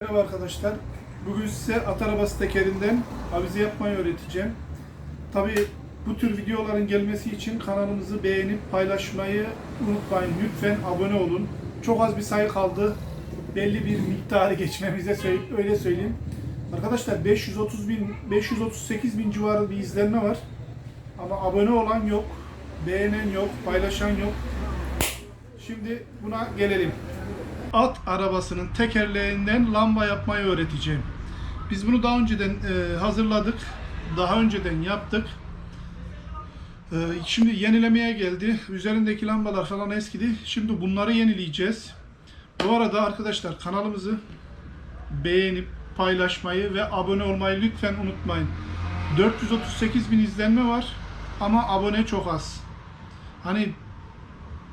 Merhaba arkadaşlar. Bugün size at arabası tekerinden avize yapmayı öğreteceğim. Tabi bu tür videoların gelmesi için kanalımızı beğenip paylaşmayı unutmayın. Lütfen abone olun. Çok az bir sayı kaldı. Belli bir miktarı geçmemize söyle- öyle söyleyeyim. Arkadaşlar 530 bin, 538 bin civarı bir izlenme var. Ama abone olan yok, beğenen yok, paylaşan yok. Şimdi buna gelelim at arabasının tekerleğinden lamba yapmayı öğreteceğim. Biz bunu daha önceden e, hazırladık. Daha önceden yaptık. E, şimdi yenilemeye geldi. Üzerindeki lambalar falan eskidi. Şimdi bunları yenileyeceğiz. Bu arada arkadaşlar kanalımızı beğenip paylaşmayı ve abone olmayı lütfen unutmayın. 438 bin izlenme var ama abone çok az. Hani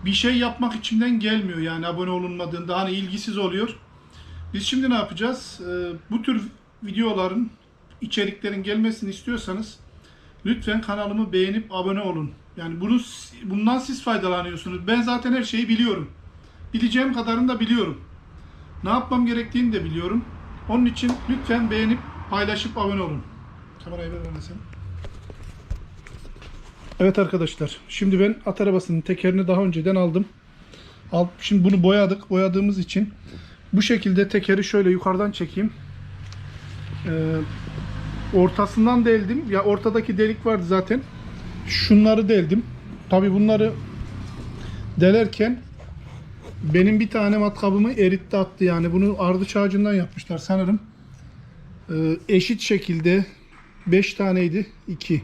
bir şey yapmak içimden gelmiyor yani abone olunmadığında hani ilgisiz oluyor. Biz şimdi ne yapacağız? Ee, bu tür videoların, içeriklerin gelmesini istiyorsanız lütfen kanalımı beğenip abone olun. Yani bunu bundan siz faydalanıyorsunuz. Ben zaten her şeyi biliyorum. Bileceğim kadarını da biliyorum. Ne yapmam gerektiğini de biliyorum. Onun için lütfen beğenip paylaşıp abone olun. Kamerayı ver sen. Evet arkadaşlar, şimdi ben at arabasının tekerini daha önceden aldım. Al, şimdi bunu boyadık. Boyadığımız için bu şekilde tekeri şöyle yukarıdan çekeyim. Ee, ortasından deldim. Ya ortadaki delik vardı zaten. Şunları deldim. Tabi bunları delerken benim bir tane matkabımı eritti attı yani. Bunu ardıç ağacından yapmışlar sanırım. Ee, eşit şekilde 5 taneydi. 2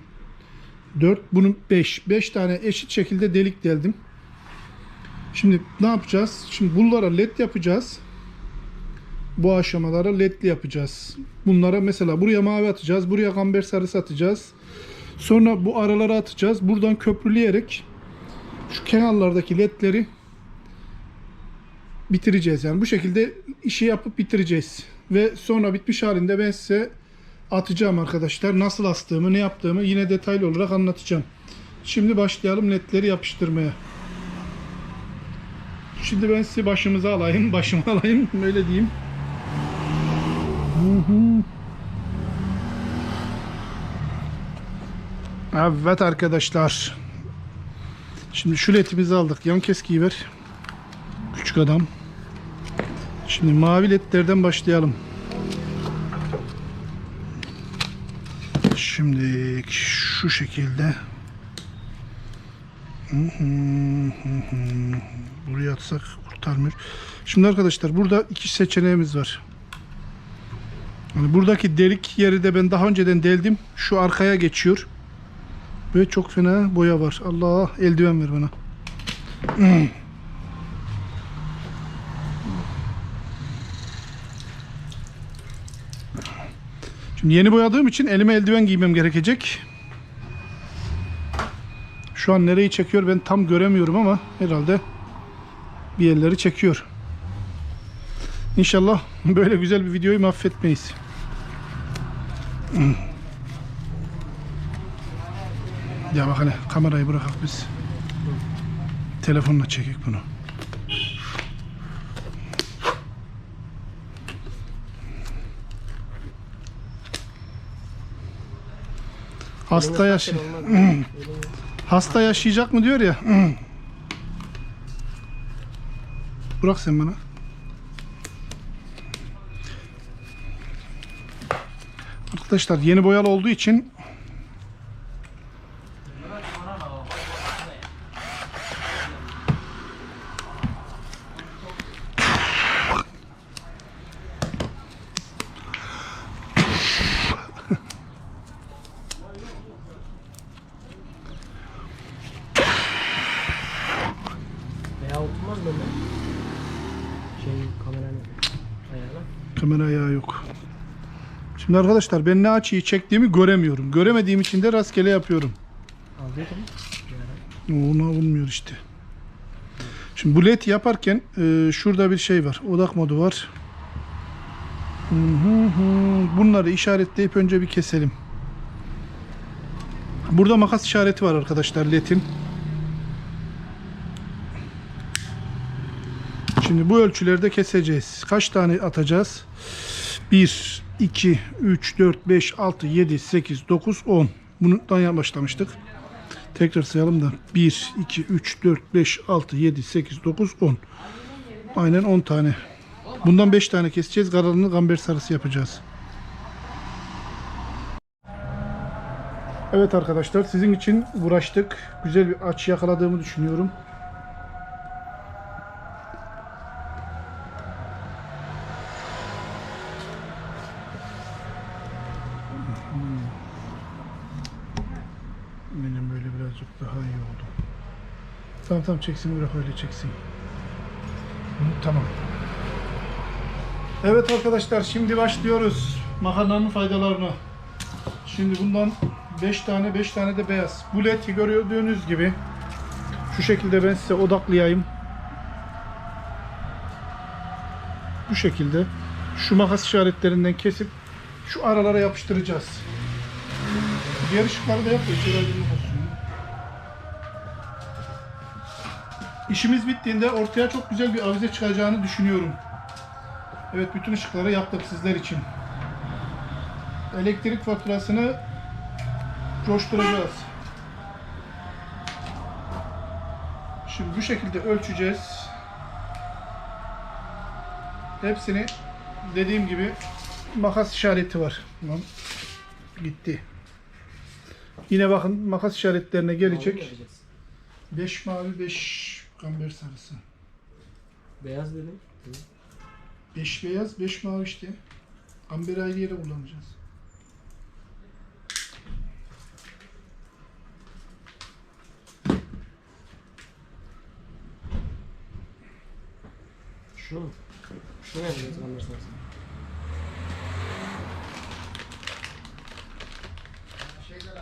4 bunun 5. 5 tane eşit şekilde delik deldim. Şimdi ne yapacağız? Şimdi bunlara led yapacağız. Bu aşamalara ledli yapacağız. Bunlara mesela buraya mavi atacağız. Buraya kamber sarısı atacağız. Sonra bu aralara atacağız. Buradan köprüleyerek şu kenarlardaki ledleri bitireceğiz. Yani bu şekilde işi yapıp bitireceğiz. Ve sonra bitmiş halinde ben size atacağım arkadaşlar. Nasıl astığımı, ne yaptığımı yine detaylı olarak anlatacağım. Şimdi başlayalım ledleri yapıştırmaya. Şimdi ben sizi başımıza alayım, başıma alayım, öyle diyeyim. Evet arkadaşlar. Şimdi şu ledimizi aldık. Yan keskiyi ver. Küçük adam. Şimdi mavi ledlerden başlayalım. Şimdi şu şekilde buraya atsak kurtarmıyor. Şimdi arkadaşlar burada iki seçeneğimiz var. Yani buradaki delik yeri de ben daha önceden deldim. Şu arkaya geçiyor. Ve çok fena boya var. Allah eldiven ver bana. Şimdi yeni boyadığım için elime eldiven giymem gerekecek. Şu an nereyi çekiyor ben tam göremiyorum ama herhalde bir yerleri çekiyor. İnşallah böyle güzel bir videoyu mahvetmeyiz. Ya bak hele kamerayı bırakak biz. Telefonla çekek bunu. Hasta yaş hasta yaşayacak mı diyor ya. Bırak sen bana. Arkadaşlar yeni boyalı olduğu için Veya oturmaz mı Ömer? Şey kameranın ayağına. kamera ayağı yok. Şimdi arkadaşlar ben ne açıyı çektiğimi göremiyorum. Göremediğim için de rastgele yapıyorum. Aldıydım. Ona olmuyor işte. Şimdi bu led yaparken e, şurada bir şey var. Odak modu var. Hı hı hı. Bunları işaretleyip önce bir keselim. Burada makas işareti var arkadaşlar ledin. Şimdi bu ölçülerde keseceğiz. Kaç tane atacağız? 1, 2, 3, 4, 5, 6, 7, 8, 9, 10. Bundan başlamıştık. Tekrar sayalım da 1, 2, 3, 4, 5, 6, 7, 8, 9, 10. Aynen 10 tane. Bundan 5 tane keseceğiz. Kararını gamber sarısı yapacağız. Evet arkadaşlar sizin için uğraştık. Güzel bir açı yakaladığımı düşünüyorum. Benim böyle birazcık daha iyi oldu. Tamam çeksin bırak öyle çeksin. Tamam. Evet arkadaşlar şimdi başlıyoruz. Makarnanın faydalarına. Şimdi bundan 5 tane 5 tane de beyaz. Bu leti gördüğünüz gibi şu şekilde ben size odaklayayım. Bu şekilde şu makas işaretlerinden kesip şu aralara yapıştıracağız. Diğer ışıkları da yapıyor. İşimiz bittiğinde ortaya çok güzel bir avize çıkacağını düşünüyorum. Evet bütün ışıkları yaptık sizler için. Elektrik faturasını coşturacağız. Şimdi bu şekilde ölçeceğiz. Hepsini dediğim gibi makas işareti var. Tamam. Gitti. Yine bakın makas işaretlerine gelecek. 5 mavi 5 kamber sarısı. Beyaz dedim. 5 beyaz 5 mavi işte. Amberi ayrı yere kullanacağız. Şunu mu? Şunu yapacağız anlarsanız. Şimdi,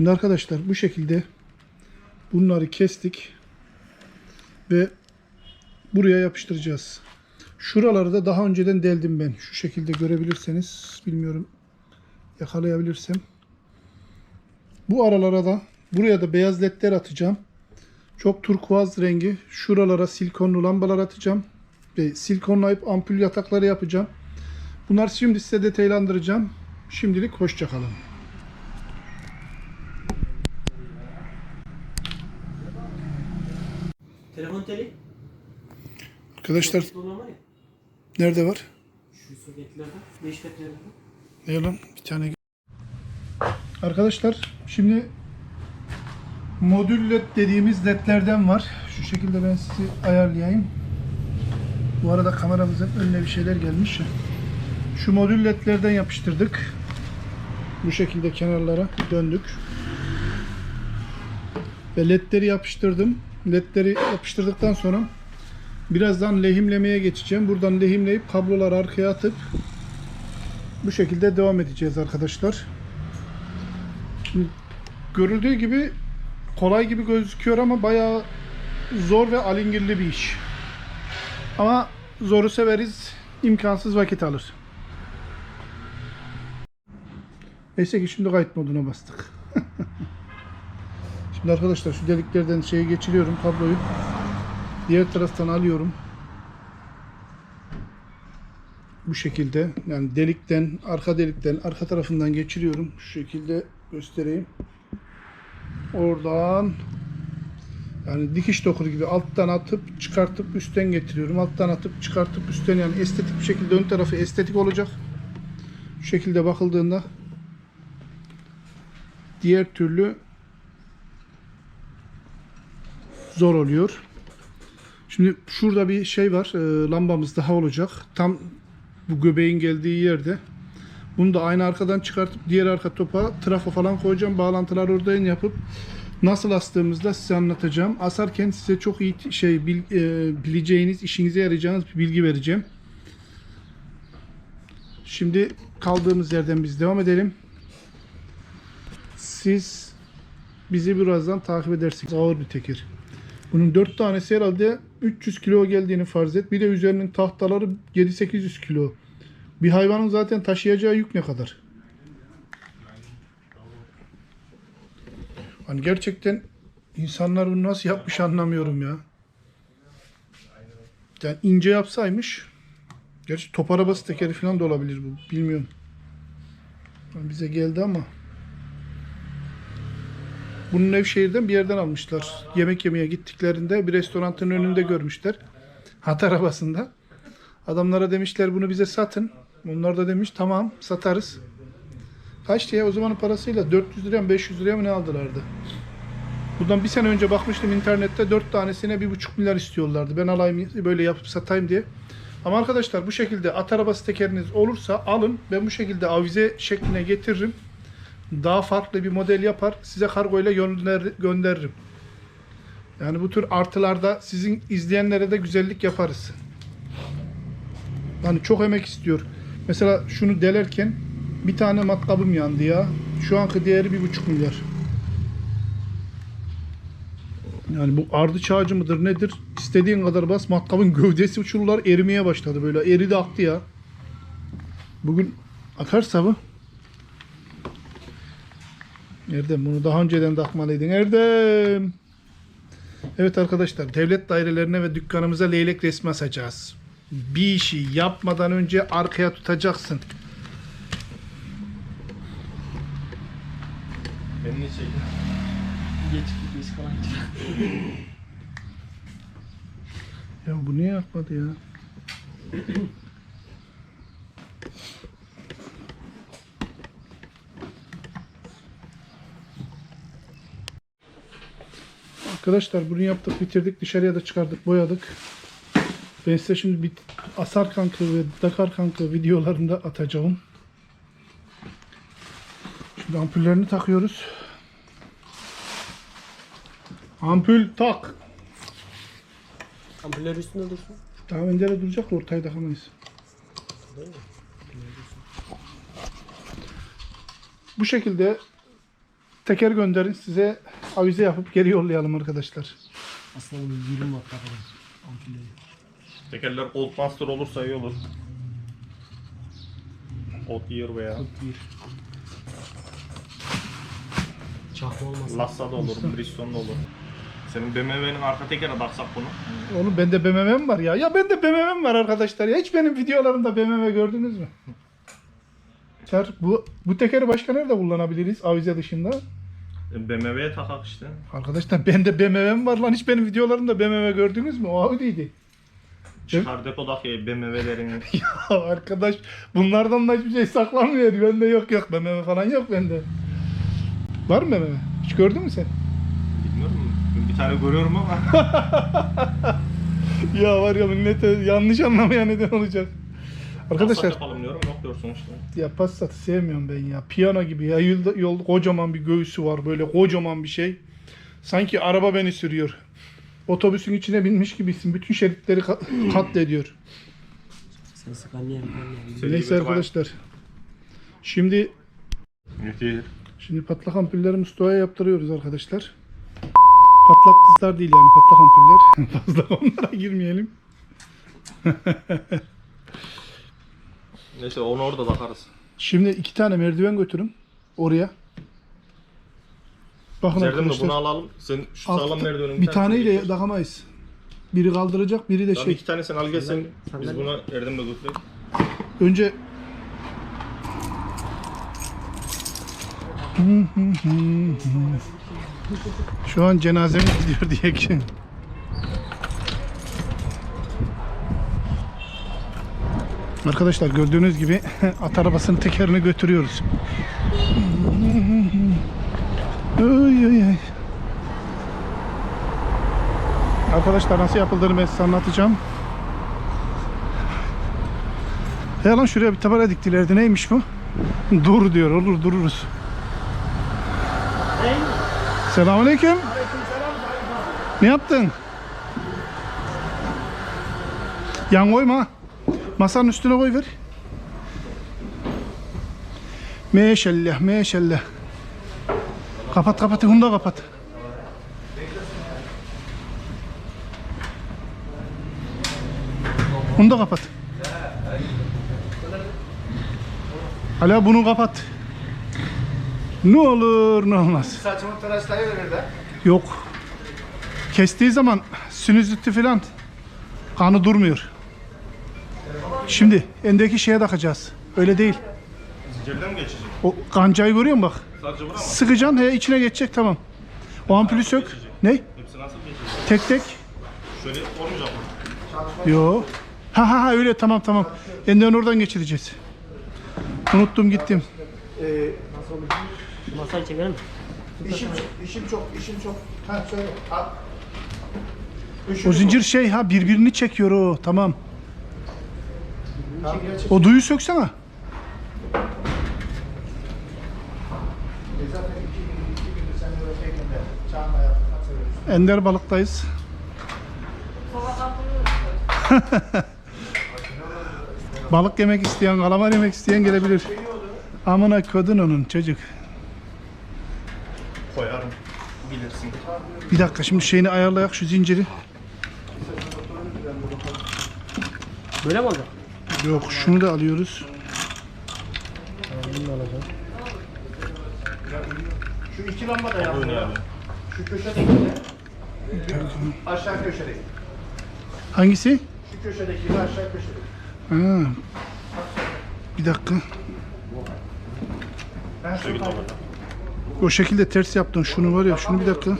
Şimdi arkadaşlar bu şekilde bunları kestik ve buraya yapıştıracağız. Şuraları da daha önceden deldim ben. Şu şekilde görebilirseniz bilmiyorum yakalayabilirsem. Bu aralara da buraya da beyaz ledler atacağım. Çok turkuaz rengi. Şuralara silikonlu lambalar atacağım. Ve silikonlayıp ampul yatakları yapacağım. Bunlar şimdi size detaylandıracağım. Şimdilik hoşçakalın. Teli. Arkadaşlar nerede var? Şu soketlerden. Değişikliklerden. Ne lan? Bir tane. Arkadaşlar şimdi modül led dediğimiz ledlerden var. Şu şekilde ben sizi ayarlayayım. Bu arada kameramızın önüne bir şeyler gelmiş. Şu modül ledlerden yapıştırdık. Bu şekilde kenarlara döndük. Ve ledleri yapıştırdım. Ledleri yapıştırdıktan sonra birazdan lehimlemeye geçeceğim. Buradan lehimleyip kabloları arkaya atıp bu şekilde devam edeceğiz arkadaşlar. Görüldüğü gibi kolay gibi gözüküyor ama bayağı zor ve alingirli bir iş. Ama zoru severiz, imkansız vakit alır. Neyse ki şimdi kayıt moduna bastık. Şimdi arkadaşlar şu deliklerden şeyi geçiriyorum kabloyu. Diğer taraftan alıyorum. bu şekilde yani delikten arka delikten arka tarafından geçiriyorum şu şekilde göstereyim oradan yani dikiş dokur gibi alttan atıp çıkartıp üstten getiriyorum alttan atıp çıkartıp üstten yani estetik bir şekilde ön tarafı estetik olacak şu şekilde bakıldığında diğer türlü zor oluyor Şimdi şurada bir şey var. e, lambamız daha olacak. Tam bu göbeğin geldiği yerde. Bunu da aynı arkadan çıkartıp diğer arka topa trafo falan koyacağım. Bağlantılar oradan yapıp nasıl astığımızda size anlatacağım. Asarken size çok iyi şey bil- e, bileceğiniz, işinize yarayacağınız bir bilgi vereceğim. Şimdi kaldığımız yerden biz devam edelim. Siz bizi birazdan takip edersiniz. Ağır bir teker. Bunun 4 tanesi herhalde 300 kilo geldiğini farz et. Bir de üzerinin tahtaları 7-800 kilo. Bir hayvanın zaten taşıyacağı yük ne kadar? Hani gerçekten insanlar bunu nasıl yapmış anlamıyorum ya. Yani ince yapsaymış. Gerçi top arabası tekeri falan da olabilir bu. Bilmiyorum. Yani bize geldi ama. Bunu Nevşehir'den bir yerden almışlar. Yemek yemeye gittiklerinde bir restoranın önünde görmüşler. Hat arabasında. Adamlara demişler bunu bize satın. Onlar da demiş tamam satarız. Kaç diye o zamanın parasıyla 400 liraya mı 500 liraya mı ne aldılardı? Bundan bir sene önce bakmıştım internette 4 tanesine 1,5 milyar istiyorlardı. Ben alayım böyle yapıp satayım diye. Ama arkadaşlar bu şekilde at arabası tekeriniz olursa alın. Ben bu şekilde avize şekline getiririm. Daha farklı bir model yapar. Size kargo ile gönder, gönderirim. Yani bu tür artılarda sizin izleyenlere de güzellik yaparız. Yani çok emek istiyor. Mesela şunu delerken bir tane matkabım yandı ya. Şu anki değeri bir buçuk milyar. Yani bu ardıç ağacı mıdır nedir? İstediğin kadar bas matkabın gövdesi uçururlar erimeye başladı böyle. Eridi aktı ya. Bugün akarsa bu. Erdem bunu daha önceden takmalıydın Erdem. Evet arkadaşlar devlet dairelerine ve dükkanımıza leylek resmi asacağız. Bir işi yapmadan önce arkaya tutacaksın. Beni ne çekin? Geç geç falan. Ya bu niye yapmadı ya? Arkadaşlar bunu yaptık, bitirdik, dışarıya da çıkardık, boyadık. Ben size şimdi bir Asar Kankı ve Dakar Kankı videolarında atacağım. Şimdi ampullerini takıyoruz. Ampul tak. Ampuller üstünde dursun. Daha öndere duracak da ortaya takamayız. Bu şekilde teker gönderin size avize yapıp geri yollayalım arkadaşlar. Aslında bunu 20 watt. Ampulleri. Tekerler Old Master olursa iyi olur. Old Year veya Bir. Çakma olmasın. Lassa da olur, Bridgestone da olur. Senin BMW'nin arka tekere taksak bunu. Oğlum bende BMW'm var ya. Ya bende BMW'm var arkadaşlar ya. Hiç benim videolarımda BMW gördünüz mü? Çar, bu, bu tekeri başka nerede kullanabiliriz avize dışında? E, BMW'ye takak işte. Arkadaşlar bende BMW'm var lan. Hiç benim videolarımda BMW gördünüz mü? O Audi'ydi. Çıkar depodaki BMW'lerini. Ya arkadaş bunlardan da hiçbir şey saklanmıyor. Bende yok yok BMW falan yok bende. Var mı BMW? Hiç gördün mü sen? Bilmiyorum. Bir tane görüyorum ama. Ya var ya millete yanlış anlamaya neden olacak. Arkadaşlar. Arkadaşlar yapalım diyorum diyorsun işte. ya Passat'ı sevmiyorum ben ya. Piyano gibi ya. Yolda, yolda kocaman bir göğsü var böyle kocaman bir şey. Sanki araba beni sürüyor. Otobüsün içine binmiş gibisin. Bütün şeritleri ka- katlediyor. Sen Scania Scania. Seri Neyse arkadaşlar. Şimdi. Şimdi patlak ampulleri Mustafa'ya yaptırıyoruz arkadaşlar. Patlak kızlar değil yani patlak ampuller. Fazla onlara girmeyelim. Neyse onu orada takarız. Şimdi iki tane merdiven götürün oraya. Bakın Serdem de arkadaşlar. bunu alalım. Sen şu alt- sağlam merdivenin bir tanesini taneyle getir. takamayız. Biri kaldıracak, biri de Tamam şey. iki tane sen al gel sen. Sen- Biz buna Erdem'le götürelim. Önce Şu an cenazemiz gidiyor diye Arkadaşlar gördüğünüz gibi at arabasının tekerini götürüyoruz. Ay, ay, ay. Arkadaşlar nasıl yapıldığını ben size anlatacağım. Ya lan şuraya bir tabela diktilerdi. Neymiş bu? Dur diyor. Olur dururuz. Selamünaleyküm. Ne yaptın? Yan koyma. Masanın üstüne koy ver. Meşallah, meşallah. Kapat kapat, bunu da kapat. Bunu da kapat. Hala bunu kapat. Ne olur ne olmaz. Saçımı tıraşlayıverir de. Yok. Kestiği zaman sinüziti falan kanı durmuyor. Şimdi endeki şeye takacağız. Öyle değil. Zincirden mi geçecek? O kancayı görüyor musun bak? Sadece bura mı? Sıkacaksın he içine geçecek tamam. O ampulü sök. Ne? Hepsi nasıl geçecek? Tek tek. Şöyle olmayacak mı? Yo. Ha ha ha öyle tamam tamam. Enden oradan geçireceğiz. Unuttum gittim. Masayı çekelim. İşim çok, işim çok, işim çok. Ha söyle. Al. O zincir şey ha birbirini çekiyor o tamam. Çağınla yaptın. Nasıl Ender balıktayız. Balık yemek isteyen, kalamar yemek isteyen gelebilir. Amına kodun onun çocuk. Koyarım. Bilirsin. Bir dakika şimdi şeyini ayarlayak şu zinciri. Böyle mi olacak? Yok şunu da alıyoruz. Bunu da alacağım. Şu iki lamba da yandı. abi. Şu köşedeki de. Aşağı köşedeki. Hangisi? Şu köşedeki de aşağı köşedeki. Ha. Bir dakika. Ben şu. O şekilde ters yaptın. Şunu var ya şunu bir dakika.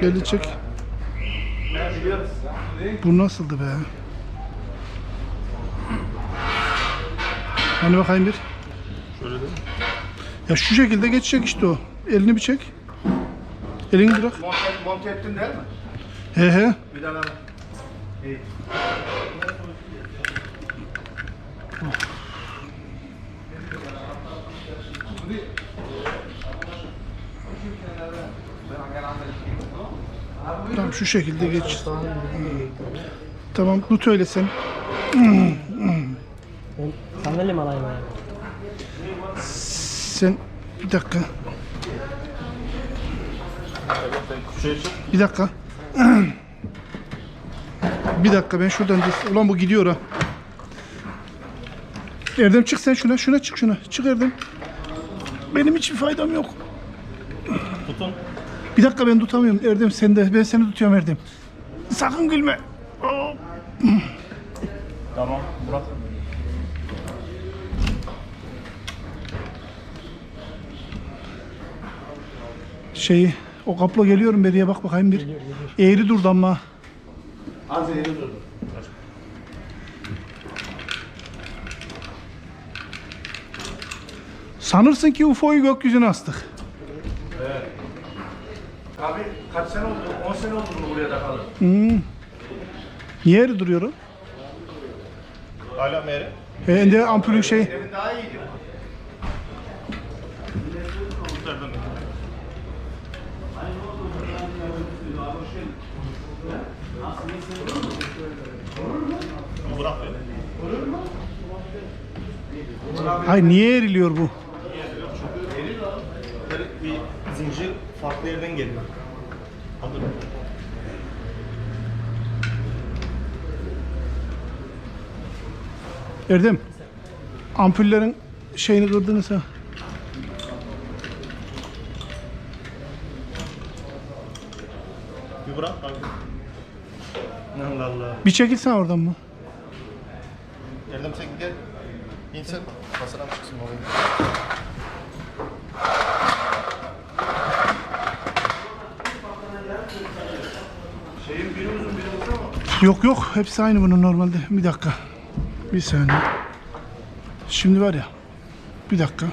Geldi. çek. Bu nasıldı be? Hani bakayım bir. Şöyle de. Ya şu şekilde geçecek işte o. Elini bir çek. Elini bırak. Monte, monte ettin değil mi? He he. Bir daha İyi. Tamam şu şekilde geç. Tamam tut öyle sen. Sandalye mi alayım? Sen bir dakika. Bir dakika. Bir dakika ben şuradan Ulan bu gidiyor ha. Erdem çık sen şuna. Şuna çık şuna. Çık Erdem. Benim hiçbir faydam yok. Tutun. Bir dakika ben tutamıyorum Erdem sen de. Ben seni tutuyorum Erdem. Sakın gülme. Tamam. Şeyi o kaplo geliyorum beriye bak bakayım bir. Eğri durdu ama. Az eğri durdu. Sanırsın ki UFO'yu gökyüzüne astık. Abi kaç sene oldu? 10 sene oldu mu buraya takalı? Hmm. Niye eğri duruyor o? Hala meyre. E, ende ampulün şey. Evin daha iyiydi. Nereden? Bırak beni. Hayır niye eriliyor bu? Bir zincir farklı yerden geliyor. Anladın mı? Erdem. Ampullerin şeyini kırdınız ha. Bir bırak abi. Allah Allah. Bir çekilsen oradan mı? Erdem sen gel. İnsan kasadan çıksın oraya. Şeyin biri uzun biri kısa mı? Yok yok hepsi aynı bunun normalde. Bir dakika. Bir saniye. Şimdi var ya. Bir dakika.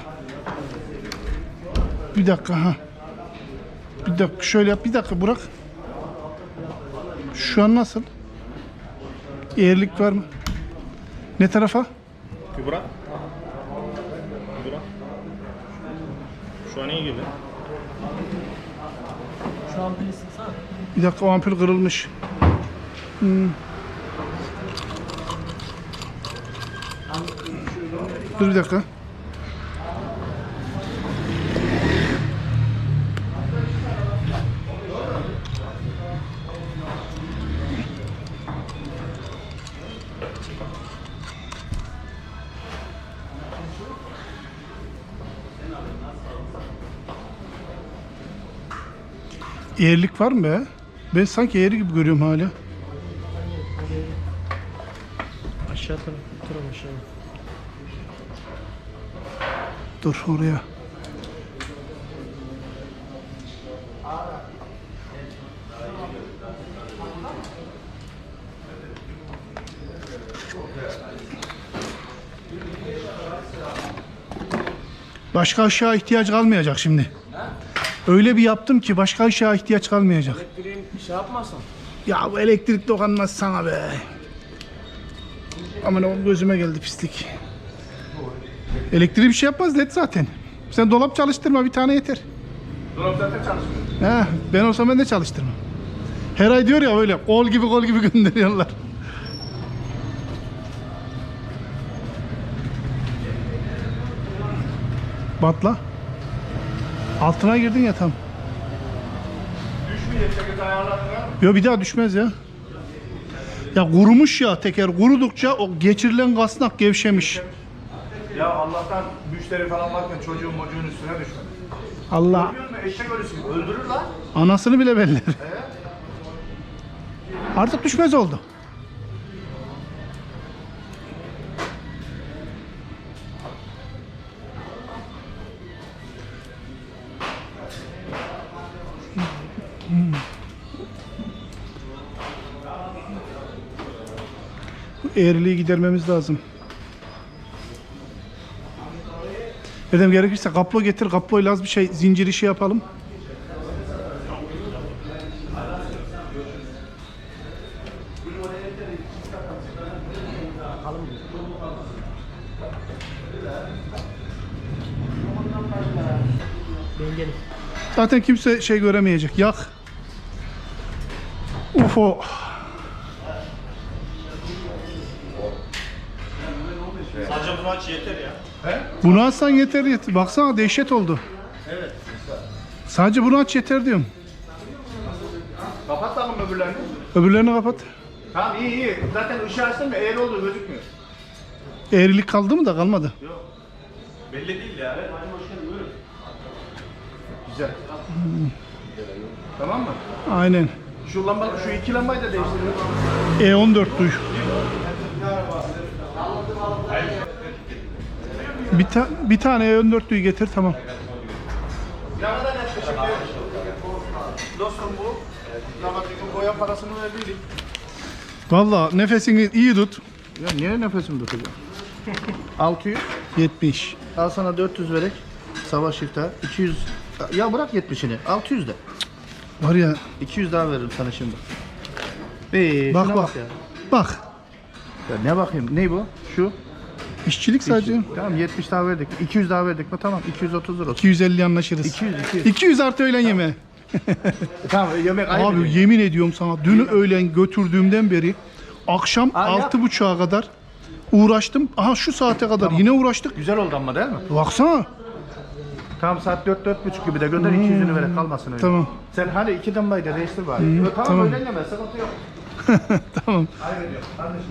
Bir dakika ha. Bir dakika şöyle yap. Bir dakika bırak. Şu an nasıl? Eğrilik var mı? Ne tarafa? Bir bırak. Şu an iyi gibi. Şu sıksana. Bir dakika o ampul kırılmış. Hmm. Dur bir dakika. Eğrilik var mı be? Ben sanki eğri gibi görüyorum hala. Aşağı taraf. Bu taraf aşağı. Dur oraya. Başka aşağı ihtiyaç kalmayacak şimdi. Öyle bir yaptım ki başka aşağı ihtiyaç kalmayacak. Elektriğin şey yapmasın. Ya bu elektrik dokunmaz sana be. Aman oğlum gözüme geldi pislik. Elektriği bir şey yapmaz led zaten. Sen dolap çalıştırma bir tane yeter. Dolap zaten çalışmıyor. He, ben olsam ben de çalıştırmam. Her ay diyor ya öyle kol gibi kol gibi gönderiyorlar. Batla. Altına girdin ya tam. Yo bir daha düşmez ya. Ya kurumuş ya teker kurudukça o geçirilen kasnak gevşemiş. Ya Allah'tan müşteri falan varken çocuğun mocuğun üstüne düşmedi. Allah musun? Eşek ölüsü gibi. Öldürür lan. anasını bile belli. Artık düşmez oldu. Eğriliği gidermemiz lazım. Dedim gerekirse kaplo getir, kaployla az bir şey zincir işi yapalım. Dengeli. Zaten kimse şey göremeyecek. Yak. UFO. Bunu açsan yeter yeter. Baksana dehşet oldu. Evet. Sadece bunu aç yeter diyorum. Kapat bakalım öbürlerini. Öbürlerini kapat. Tamam iyi iyi. Zaten ışığı açtın mı eğri olduğu gözükmüyor. Eğrilik kaldı mı da kalmadı. Belli değil ya. Evet, hadi geldin. Buyurun. Güzel. Tamam mı? Aynen. Şu lamba, şu iki lambayı da değiştirelim. E14 duy. Bir, ta- bir tane E14 duy getir tamam. Dostum bu. Boya parasını verdiydik. Valla nefesini iyi tut. Ya niye nefesim tutacağım? 600. 70. Al sana 400 verek. Savaş iftar. 200. Ya bırak 70'ini. 600 de. Var ya 200 daha veririm sana şimdi. Ee, bak şuna bak. ya. Bak. Ya ne bakayım? Ne bu? Şu. İşçilik sadece. Tamam 70 daha verdik. 200 daha verdik mi? Tamam 230 lira olsun. 250 anlaşırız. 200 200. 200 artı öğlen yemeği. Tamam yemek ayrı. Abi yemin ediyorum sana dün öğlen götürdüğümden beri akşam Aa, yap. altı buçuğa kadar uğraştım. Aha şu saate kadar yine uğraştık. Güzel oldu ama değil mi? Baksana. Tamam saat 4 4.30 gibi de gönder 200'ünü verek kalmasın öyle. Tamam. Sen hadi iki damlayı da değiştir bari. Yo, tamam, tamam. öyle yeme sıkıntı yok. tamam. Diyor kardeşim.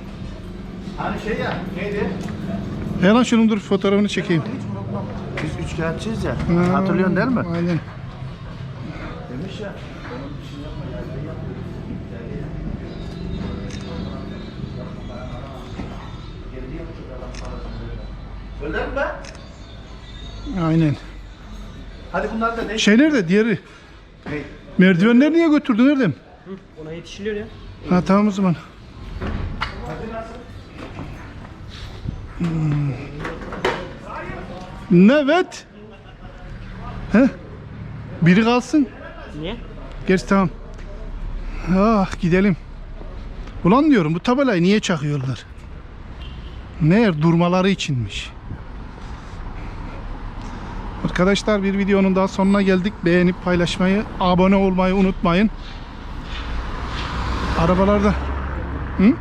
Hani şey ya neydi? He lan şunun dur fotoğrafını çekeyim. Biz üçkağıtçıyız ya. Ha, Hatırlıyorsun değil mi? Aynen. Demiş ya. Söyler mi be? Aynen. Hadi bunlar da değiş. Şey nerede? Diğeri. Ne? Merdivenler niye götürdün? Nerede? Hı, ona yetişiliyor ya. Ha tamam o zaman. Evet. He? Biri kalsın. Niye? Gerçi tamam. Ah gidelim. Ulan diyorum bu tabelayı niye çakıyorlar? Meğer durmaları içinmiş. Arkadaşlar bir videonun daha sonuna geldik. Beğenip paylaşmayı, abone olmayı unutmayın. Arabalarda. Hı?